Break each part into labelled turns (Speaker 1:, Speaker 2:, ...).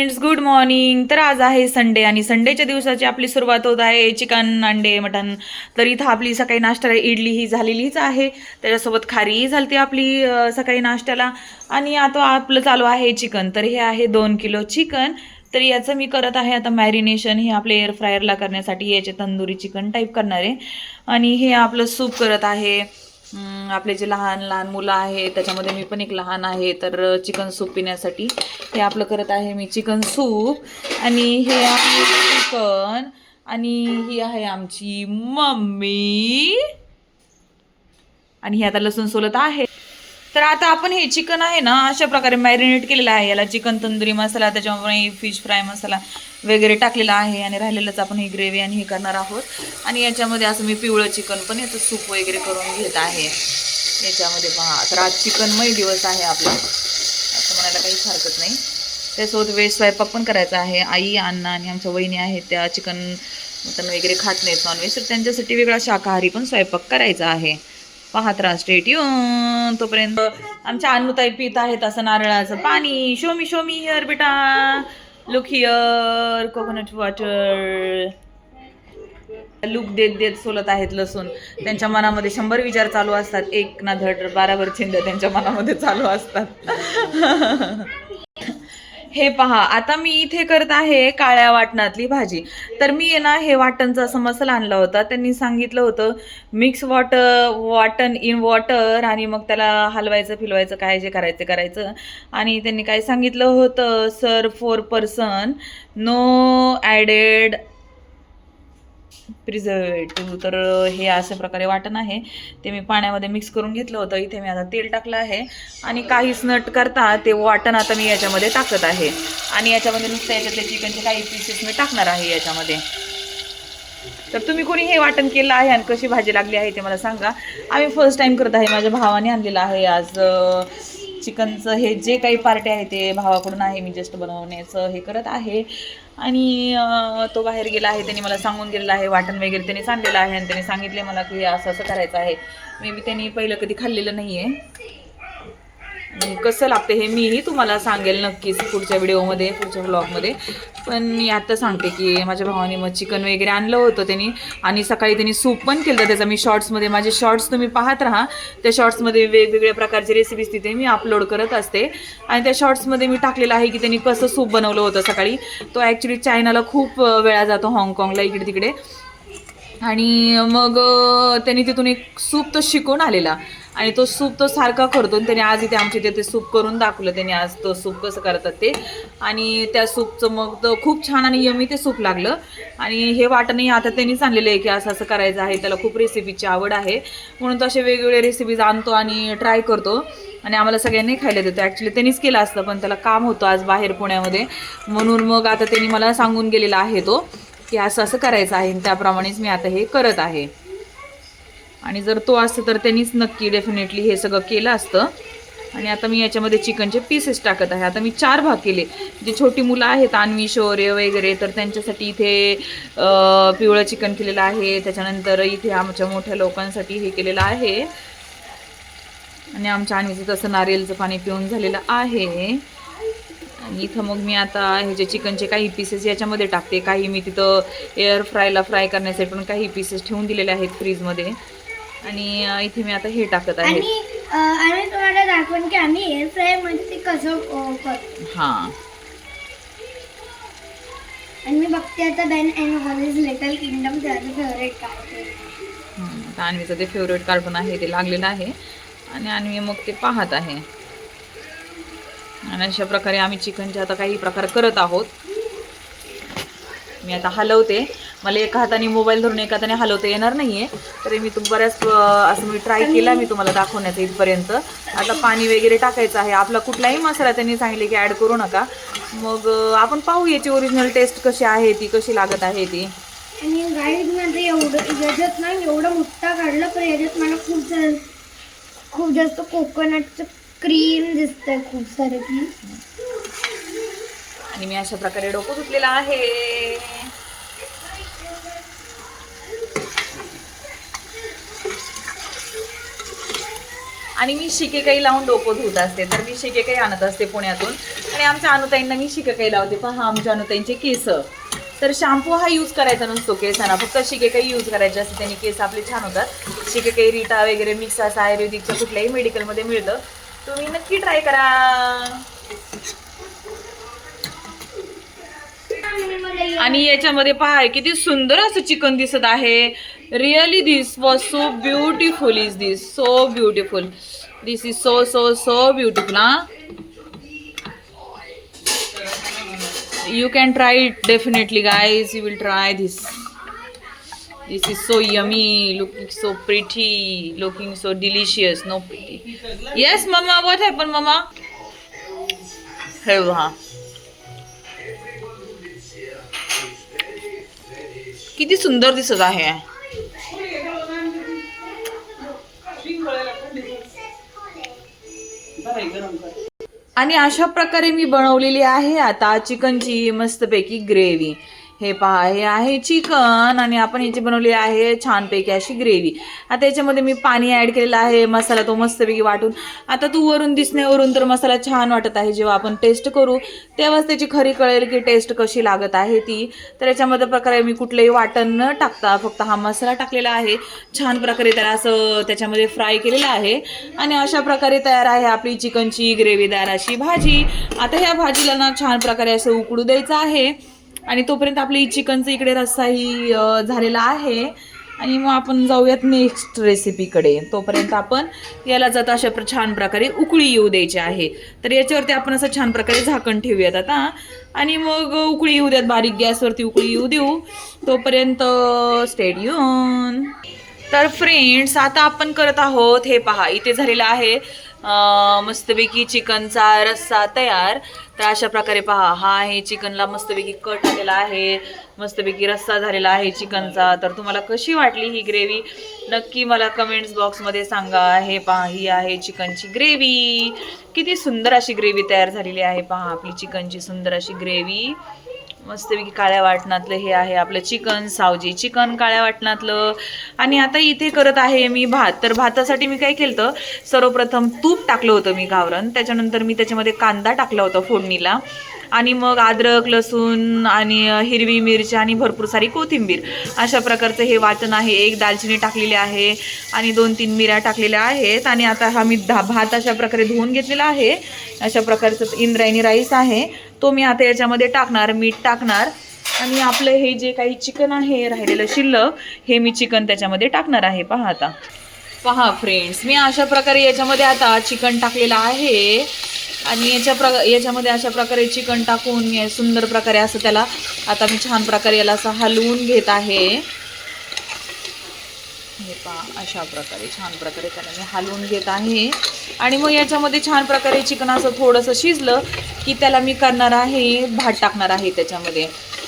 Speaker 1: Friends good morning तर आज आहे संडे आणि संडेच्या दिवसाची आपली सुरुवात होत आहे चिकन अंडे मटन. तर इथं आपली सकाळी नाश्त्याला इडली ही झालेलीच आहे. त्याच्यासोबत खारीही झाली आपली सकाळी नाश्त्याला. आणि आता आपलं चालू आहे चिकन. तर हे आहे दोन किलो चिकन. तर याचं मी करत आहे आता मॅरिनेशन हे आपले एअर फ्रायरला करण्यासाठी याचे तंदुरी चिकन टाईप करणार. आहे आणि हे आपलं सूप करत आहे. आपले जे लहान लहान मुलं आहेत त्याच्यामध्ये मी पण एक लहान आहे तर चिकन सूप पिण्यासाठी. हे आपलं करत आहे मी चिकन सूप. आणि हे आहे चिकन. आणि ही आहे आमची मम्मी. आणि हे आता लसूण सोलत आहे. तर आता आपण हे चिकन आहे ना अशा प्रकारे मॅरिनेट केलेलं आहे. याला चिकन तंदुरी मसाला त्याच्यामुळे फिश फ्राय मसाला वगैरे टाकलेला आहे आणि राहिलेलंच आपण ही ग्रेव्ही आणि हे करणार आहोत. आणि याच्यामध्ये असं मी पिवळं चिकन पण याचं सूप वगैरे करून घेत आहे. याच्यामध्ये पहा तर आज चिकनमय दिवस आहे आपला. असं म्हणायला काहीच हरकत नाही. त्यासोबत वेज स्वयंपाक पण करायचा आहे. आई अण्णा आणि आमच्या वहिनी आहेत त्या चिकन मटन वगैरे खात नाहीत नॉनव्हेज तर त्यांच्यासाठी वेगळा शाकाहारी पण स्वयंपाक करायचा आहे. पाहत राहा स्टेट येऊन तोपर्यंत आमच्या अन्नूताई पित आहेत असं नारळाचं पाणी. Show me show me here बेटा. Look here coconut water look देत देत सोलत आहेत लसूण. त्यांच्या मनामध्ये शंभर विचार चालू असतात. एक ना धड बाराभर छिंद त्यांच्या मनामध्ये चालू असतात. हे पहा आता मी इथे करत आहे काळ्या वाटणातली भाजी. तर मी आहे ना हे वाटणचा असं मसाला आणला होता. त्यांनी सांगितलं होतं मिक्स वॉटर वाटण इन वॉटर आणि मग त्याला हलवायचं फिलवायचं काय जे करायचं करायचं. आणि त्यांनी काय सांगितलं होतं sir four person no added preservative तर हे अशा प्रकारे वाटण आहे. ते मी पाण्यामध्ये मिक्स करून घेतलं होतं. इथे मी आता तेल टाकलं आहे. आणि काहीच नट करता ते वाटण आता मी याच्यामध्ये टाकत आहे. आणि याच्यामध्ये नुसतं याच्यातले चिकनचे काही पीसेस मी टाकणार आहे याच्यामध्ये. तर तुम्ही कोणी हे वाटण केलं आहे आणि कशी भाजी लागली आहे ते मला सांगा. आम्ही फर्स्ट टाईम करत आहे. माझ्या भावाने आणलेलं आहे आज चिकनचं हे जे काही पार्टी आहे ते भावाकडून आहे मी जस्ट बनवण्याचं हे करत आहे. आणि तो बाहेर गेला आहे त्यांनी मला सांगून गेलेला आहे वाटण वगैरे त्यांनी सांगलेलं आहे आणि त्यांनी सांगितले मला की असं असं करायचं आहे. मे बी त्यांनी पहिलं कधी खाल्लेलं नाही आहे कसं लागते हे मीही तुम्हाला सांगेल नक्कीच पुढच्या व्हिडिओमध्ये पुढच्या व्लॉगमध्ये पण मी आता सांगते की माझ्या भावाने मग चिकन वगैरे आणलं होतं त्यांनी आणि सकाळी त्यांनी सूप पण केलं त्याचा. मी शॉर्ट्समध्ये माझे शॉर्ट्स तुम्ही पाहत राहा. त्या शॉर्ट्समध्ये वेगवेगळ्या प्रकारचे रेसिपीज तिथे मी अपलोड करत असते. आणि त्या शॉर्ट्समध्ये मी टाकलेलं आहे की त्यांनी कसं सूप बनवलं होतं सकाळी. तो ॲक्च्युली चायनाला खूप वेळा जातो हाँगकाँगला इकडे तिकडे. आणि मग त्यांनी तिथून एक सूप तो शिकून आलेला. आणि तो सूप तो सारखा करतो आणि त्याने आज इथे आमच्या इथे ते सूप करून दाखवलं त्याने आज तो सूप कसं करतात ते. आणि त्या सूपचं मग तो खूप छान आणि यमी ते सूप लागलं. आणि हे वाटणही आता त्यांनीच आणलेलं आहे की असं असं करायचं आहे त्याला खूप रेसिपीची आवड आहे. म्हणून तो असे वेगवेगळे रेसिपीज आणतो आणि ट्राय करतो. आणि आम्हाला सगळ्यांनी खायला देतो. ॲक्च्युली त्यांनीच केलं असतं पण त्याला काम होतं आज बाहेर पुण्यामध्ये. म्हणून मग आता त्यांनी मला सांगून गेलेला आहे तो की असं असं करायचं आहे. आणि त्याप्रमाणेच मी आता हे करत आहे. आणि जर तो असतं तर त्यांनीच नक्की डेफिनेटली हे सगळं केलं असतं. आणि आता मी याच्यामध्ये चिकनचे पीसेस टाकत आहे. आता मी चार भाग केले. जे छोटी मुलं आहेत अन्वी शौर्य वगैरे तर त्यांच्यासाठी इथे पिवळं चिकन केलेलं आहे. त्याच्यानंतर इथे आमच्या मोठ्या लोकांसाठी हे केलेलं आहे. आणि आमच्या अन्वीचं तसं नारियलचं पाणी पिऊन झालेलं आहे. आणि इथं मग मी आता हे जे चिकनचे काही पीसेस याच्यामध्ये टाकते. काही मी तिथं एअर फ्रायला फ्राय करण्यासाठी पण काही पीसेस ठेवून दिलेले आहेत फ्रीजमध्ये आणि इथे मी आता हे टाकत आहे.
Speaker 2: आणि तुम्हाला दाखवून की आम्ही एअर फ्रायमध्ये ते कसं करतो.
Speaker 1: हां.
Speaker 2: आणि मी बघते आता Ben and Holly's little kingdom त्याचं फेवरेट
Speaker 1: हम्म, आता अन्वीचं ते फेवरेट कार्टून आहे ते लागलेलं आहे. आणि अन्वी मग ते पाहत आहे. आणि अशा प्रकारे आम्ही चिकनचे आता काही प्रकार करत आहोत. मी आता हलवते. मला एका हाताने मोबाईल धरून एका हाताने हलवता येणार नाहीये. तरी मी तू बऱ्याच असं मी ट्राय केला मी तुम्हाला दाखवण्याचा इथपर्यंत. आता पाणी वगैरे टाकायचं आहे. आपला कुठलाही मसाला त्यांनी सांगितले की ॲड करू नका. मग आपण पाहू याची ओरिजिनल टेस्ट कशी आहे ती कशी लागत आहे ती.
Speaker 2: आणि गाईडमध्ये एवढं याच्यात ना एवढं मोठा काढलं पण याच्यात मला खूप जा- खूप जास्त कोकोनटचं क्रीम दिसतंय खूप सारं की.
Speaker 1: आणि मी अशा प्रकारे डोकं धुतलेलं आहे. आणि मी शिकेकाई लावून डोकं धुत असते तर मी शिकेकाई आणत असते पुण्यातून. आणि आमच्या अनुताईंना मी शिकेकाई लावते. पण हा आमच्या अनुताईंचे केस. तर शॅम्पू हा यूज करायचा नसतो केसांना. फक्त शिकेकाई यूज करायचे असते. त्यांनी केस आपले छान होतात. शिकेकाई रिटा वगैरे मिक्स असं आयुर्वेदिकच्या कुठल्याही मेडिकलमध्ये मिळतं. तुम्ही नक्की ट्राय करा. आणि याच्यामध्ये पहा किती सुंदर असं चिकन दिसत आहे. Really this was so beautiful is this so beautiful this is so so so beautiful हा you can try it definitely guys you will try this this is so yummy looking so pretty looking so delicious no pretty yes mamma what happen mamma हे वा किती सुंदर दिसत आहे. आणि अशा प्रकारे मी बनवलेली आहे आता चिकनची मस्तपैकी ग्रेव्ही. हे पहा हे आहे चिकन आणि आपण याची बनवली आहे छानपैकी अशी ग्रेव्ही आता याच्यामध्ये मी पाणी ॲड केलेलं आहे मसाला तो मस्तपैकी वाटून. आता तू वरून दिसण्यावरून तर मसाला छान वाटत आहे जेव्हा आपण टेस्ट करू तेव्हाच त्याची खरी कळेल की टेस्ट कशी लागत आहे ती. तर याच्यामध्ये प्रकारे मी कुठलंही वाटण न टाकता फक्त हा मसाला टाकलेला आहे. छान प्रकारे त्याला असं त्याच्यामध्ये फ्राय केलेलं आहे. आणि अशा प्रकारे तयार आहे आपली चिकनची ग्रेव्हीदार अशी भाजी. आता ह्या भाजीला ना छान प्रकारे असं उकडू द्यायचं आहे. आणि तोपर्यंत आपली चिकनचं इकडे रस्साही झालेला आहे. आणि मग आपण जाऊयात नेक्स्ट रेसिपीकडे तोपर्यंत आपण याला जाता अशा प्र- छान प्रकारे उकळी येऊ द्यायची आहे. तर याच्यावरती आपण असं छान प्रकारे झाकण ठेवूयात आता. आणि मग उकळी येऊ द्यात बारीक गॅसवरती उकळी येऊ देऊ. तोपर्यंत स्टेडियम तर फ्रेंड्स आता आपण करत आहोत हे पहा इथे झालेलं आहे. मस्तपैकी चिकनचा रस्सा तयार. तर अशा प्रकारे पहा हा आहे चिकनला मस्तपैकी कट आलेला आहे. मस्तपैकी रस्सा झालेला आहे चिकनचा. तर तुम्हाला कशी वाटली ही ग्रेव्ही? नक्की मला कमेंट्स बॉक्समध्ये सांगा. हे पहा ही आहे चिकनची ग्रेव्ही. किती सुंदर अशी ग्रेव्ही तयार झालेली आहे पहा आपली चिकनची सुंदर अशी ग्रेव्ही. मस्तपैकी काळ्या वाटणातलं हे आहे आपलं चिकन सावजी. चिकन काळ्या वाटणातलं. आणि आता इथे करत आहे मी भात. तर भातासाठी मी काय केलं होतं सर्वप्रथम तूप टाकलं होतं मी गावरण त्याच्यानंतर मी त्याच्यामध्ये कांदा टाकला होता फोडणीला. आणि मग अद्रक लसूण आणि हिरवी मिरची आणि भरपूर सारी कोथिंबीर. अशा प्रकारचं हे वाटण आहे. एक दालचिनी टाकलेली आहे आणि दोन तीन मिऱ्या टाकलेल्या आहेत. आणि आता हा मी धा भात अशा प्रकारे धुवून घेतलेला आहे. अशा प्रकारचं इंद्रायणी राईस आहे. तो मी आता याच्यामध्ये टाकणार मीठ टाकणार. आणि आपलं हे जे काही चिकन आहे राहिलेलं शिल्लक हे मी चिकन त्याच्यामध्ये टाकणार आहे. पहा आता. पहा फ्रेंड्स मी अशा प्रकारे याच्यामध्ये आता चिकन टाकलेलं आहे. आणि याच्या प्र याच्यामध्ये अशा प्रकारे चिकन टाकून सुंदर प्रकारे असं त्याला आता मी छान प्रकारे याला असं हलवून घेत आहे. हे पहा अशा प्रकारे छान प्रकारे त्याला मी हलवून घेत आहे. आणि मग याच्यामध्ये छान प्रकारे चिकन असं थोडंसं शिजलं की त्याला मी करणार आहे भात टाकणार आहे त्याच्यामध्ये.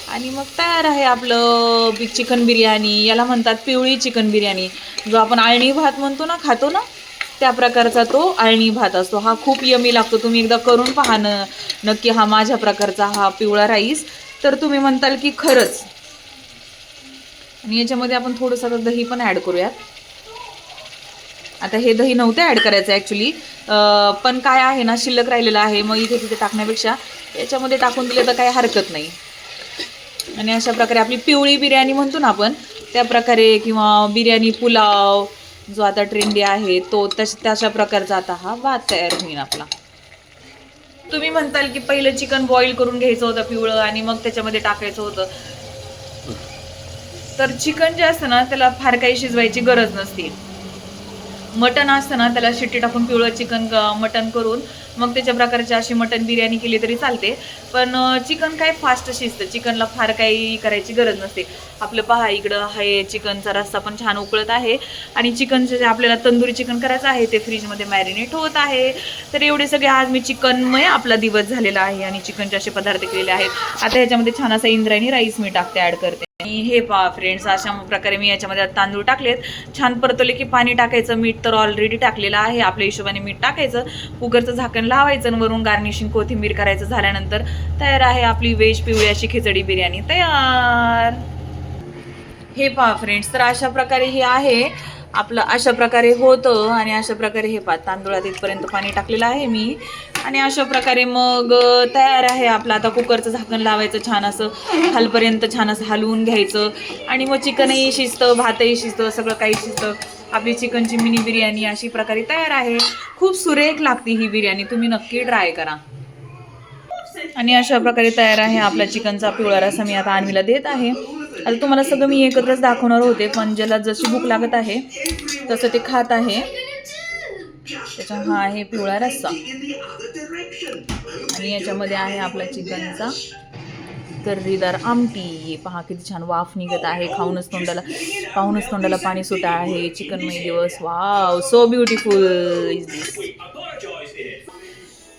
Speaker 1: आणि मग तयार आहे आपलं बी चिकन बिर्याणी याला म्हणतात पिवळी चिकन बिर्याणी. जो आपण आळणी भात म्हणतो ना खातो ना त्या प्रकारचा तो आळणी भात असतो. हा खूप यमी लागतो. तुम्ही एकदा करून पहा न नक्की हा माझ्या प्रकारचा हा पिवळा राईस. तर तुम्ही म्हणताल की खरंच आणि याच्यामध्ये आपण थोडंसं आता दही पण ॲड करूयात. आता हे दही नव्हतं ॲड करायचं ॲक्च्युली पण काय आहे ना शिल्लक राहिलेलं आहे मग इथे तिथे टाकण्यापेक्षा याच्यामध्ये टाकून दिलं तर काही हरकत नाही. आणि अशा प्रकारे आपली पिवळी बिर्याणी म्हणतो ना आपण त्या प्रकारे किंवा बिर्याणी पुलाव जो आता ट्रेंडी आहे तो तश तशा प्रकारचा आता हा भात तयार होईल आपला. तुम्ही म्हणताल की पहिलं चिकन बॉईल करून घ्यायचं होतं पिवळं आणि मग त्याच्यामध्ये टाकायचं होतं. तर चिकन जे असतं ना त्याला फार काही शिजवायची गरज नसते. मटण असतं ना त्याला शिट्टी टाकून पिवळं चिकन मटण करून मग त्याच्या प्रकारची अशी मटण बिर्याणी केली तरी चालते. पण चिकन काय फास्ट शिजतं. चिकनला फार काही करायची गरज नसते. आपलं पहा इकडं आहे चिकनचा रस्सा पण छान उकळत आहे. आणि चिकनचं जे आपल्याला तंदुरी चिकन करायचं आहे ते फ्रीजमध्ये मॅरिनेट होत आहे. तर एवढे सगळे आज मी चिकनमय आपला दिवस झालेला आहे आणि चिकनचे असे पदार्थ केलेले आहेत. आता ह्याच्यामध्ये छान असा इंद्रायणी राईस मी टाकते ॲड करते. आणि हे पहा फ्रेंड्स अशा प्रकारे मी याच्यामध्ये तांदूळ टाकलेत. छान परतवले की पाणी टाकायचं मीठ तर ऑलरेडी टाकलेलं आहे. आपल्या हिशोबाने मीठ टाकायचं कुकरचं झाकण लावायचं आणि वरून गार्निशिंग कोथिंबीर करायचं झाल्यानंतर तयार आहे आपली व्हेज पिवळी अशी खिचडी बिर्याणी. तयार! हे पहा फ्रेंड्स तर अशा प्रकारे हे आहे. आपलं अशा प्रकारे होतं आणि अशा प्रकारे हे पा तांदूळात इथपर्यंत पाणी टाकलेलं आहे मी. आणि अशा प्रकारे मग तयार आहे आपलं. आता कुकरचं झाकण लावायचं छान असं. खालपर्यंत छान असं हलवून घ्यायचं. आणि मग चिकनही शिजतं भातही शिजतं सगळं काही शिजतं. आपली चिकनची मिनी बिर्याणी अशी प्रकारे तयार आहे. खूप सुरेख लागते ही बिर्याणी. तुम्ही नक्की ट्राय करा. आणि अशा प्रकारे तयार आहे आपला चिकनचा पिवळा रसा मी आता आणवीला देत आहे. आता तुम्हाला सगळं मी एकत्रच दाखवणार होते पण ज्याला जशी भूक लागत आहे तसं ते खात आहे. त्याच्या हा आहे पिवळा रस्सा. आणि याच्यामध्ये आहे आपला चिकनचा कर्रीदार आमटी. पहा किती छान वाफ निघत आहे खाऊनच तोंडाला पाहूनच तोंडाला पाणी सुट आहे. चिकनमय दिवस. Wow so beautiful is this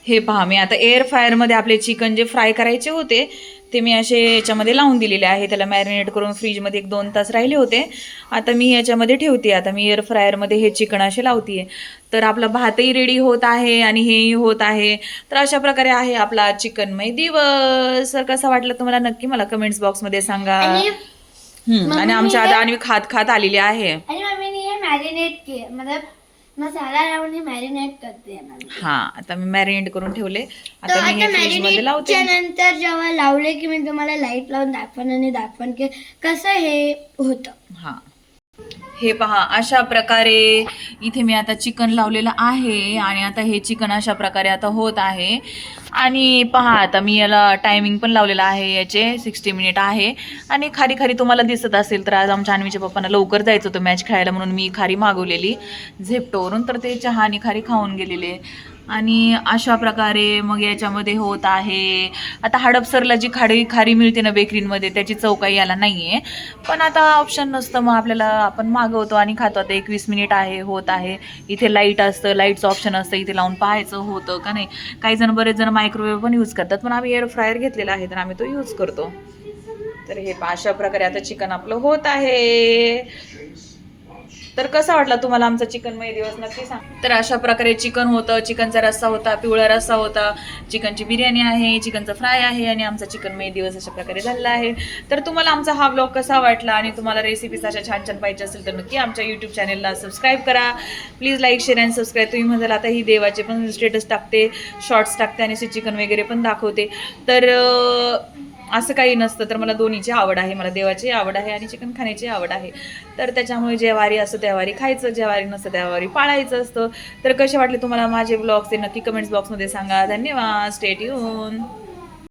Speaker 1: हे पहा मी आता एअर फ्रायरमध्ये आपले चिकन जे फ्राय करायचे होते ते मी असे याच्यामध्ये लावून दिलेले आहे. त्याला मॅरिनेट करून फ्रीजमध्ये एक दोन तास राहिले होते. आता मी याच्यामध्ये ठेवते. आता मी एअर फ्रायरमध्ये हे चिकन असे लावते तर आपला भातही रेडी होत आहे आणि हेही होत आहे. तर अशा प्रकारे आहे आपला चिकनमय दिवस. तर कसा वाटलं तुम्हाला? नक्की मला कमेंट्स बॉक्समध्ये सांगा.
Speaker 2: आणि
Speaker 1: आमच्या आता आणि खात खात आलेली आहे.
Speaker 2: हे मॅरिनेट के मतलब मसाला लावून हे मॅरिनेट करते.
Speaker 1: हा आता मी मॅरिनेट करून ठेवले.
Speaker 2: तर
Speaker 1: आता मी
Speaker 2: आता
Speaker 1: हे फ्रीजमध्ये लावते.
Speaker 2: मॅरिनेटच्या नंतर जेव्हा लावले की मी तुम्हाला लाइट लावून दाखवण आणि दाखवण की कसं हे होतं.
Speaker 1: हा. हे पहा अशा प्रकारे इथे मी आता चिकन लावलेलं आहे आणि आता हे चिकन अशा प्रकारे आता होत आहे. आणि पहा आता मी याला टायमिंग पण लावलेलं आहे याचे सिक्स्टी मिनिट आहे. आणि खारी खारी तुम्हाला दिसत असेल तर आज आमच्या अन्वीच्या पप्पांना लवकर जायचं होतं मॅच खेळायला म्हणून मी खारी मागवलेली झेप्टोवरून तर ते चहा आणि खारी खाऊन गेलेले. आणि अशा प्रकारे मग याच्यामध्ये होत आहे. आता हडपसरला जी खाडी खारी मिळते ना बेकरींमध्ये त्याची चव काही याला नाही आहे पण आता ऑप्शन नसतं मग आपल्याला आपण मागवतो आणि खातो. आता एकवीस मिनिट आहे होत आहे. इथे लाइट असतं लाईटचं ऑप्शन असतं इथे लावून पाहायचं होतं का नाही? काही जण बरेच जण मायक्रोवेव्ह पण यूज करतात पण आम्ही एअर फ्रायर घेतलेला आहे तर आम्ही तो यूज करतो. तर हे अशा प्रकारे आता चिकन आपलं होत आहे. तर कसा वाटला तुम्हाला आमचा चिकनमय दिवस? नक्की सांग. तर अशा प्रकारे चिकन होतं चिकनचा रस्सा होता पिवळा रस्सा होता चिकनची बिर्याणी आहे चिकनचा फ्राय आहे आणि आमचा चिकनमय दिवस अशा प्रकारे झालेला आहे. तर तुम्हाला आमचा हा ब्लॉग कसा वाटला आणि तुम्हाला रेसिपीज अशा छान छान पाहिजे असेल तर नक्की आमच्या यूट्यूब चॅनलला सबस्क्राईब करा. Please like share and subscribe तुम्ही म्हणाल आता ही देवाचे पण स्टेटस टाकते शॉर्ट्स टाकते आणि असे चिकन वगैरे पण दाखवते. तर असं काही नसतं. तर मला दोन्हीची आवड आहे. मला देवाची आवड आहे आणि चिकन खाण्याची आवड आहे. तर त्याच्यामुळे जेवारी असतं त्यावारी खायचं जेवारी नसतं त्यावारी पाळायचं असतं. तर कसे वाटले तुम्हाला माझे ब्लॉग्स ते नक्की कमेंट्स बॉक्समध्ये सांगा. धन्यवाद. स्टेट येऊन